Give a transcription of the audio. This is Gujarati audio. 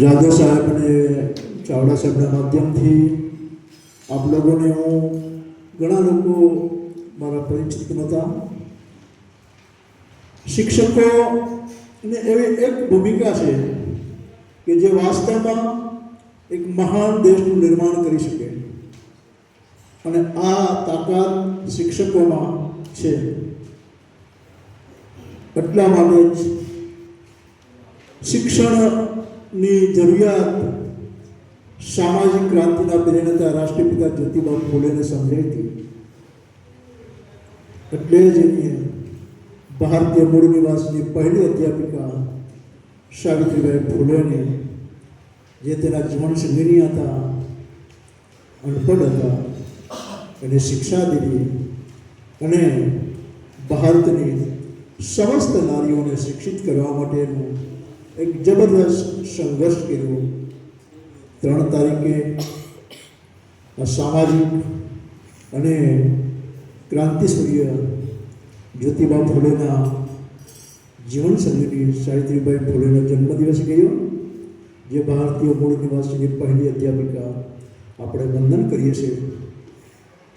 જાદવ સાહેબ અને ચાવડા સાહેબના માધ્યમથી આપ લોકોને હું ઘણા લોકો મારા પરિચિત નહોતા. શિક્ષકોની એવી એક ભૂમિકા છે કે જે વાસ્તવમાં એક મહાન દેશનું નિર્માણ કરી શકે. અને આ તાકાત શિક્ષકોમાં છે. એટલા માટે જ શિક્ષણની જરૂરિયાત સામાજિક ક્રાંતિના પ્રેરણા રાષ્ટ્રપિતા જ્યોતિબા ફૂલેને સમજાઈ હતી એટલે જ એની ભારતીય મૂળ નિવાસની પહેલી અધ્યાપિકા સાવિત્રીબાઈ ફૂલેને જે તેના જીવન સંગીની હતા અનપઢ હતા એને શિક્ષા દીધી અને ભારતની સમસ્ત નારીઓને શિક્ષિત કરવા માટેનું એક જબરદસ્ત સંઘર્ષ કર્યો. ત્રણ તારીખે સામાજિક અને ક્રાંતિસૂર્ય જ્યોતિબા ફૂલેના જીવન સંગીની સાવિત્રીબાઈ ફૂલેનો જન્મદિવસ ગયો, જે ભારતીય મૂળ નિવાસીની પહેલી અધ્યાપિકા આપણે વંદન કરીએ છીએ.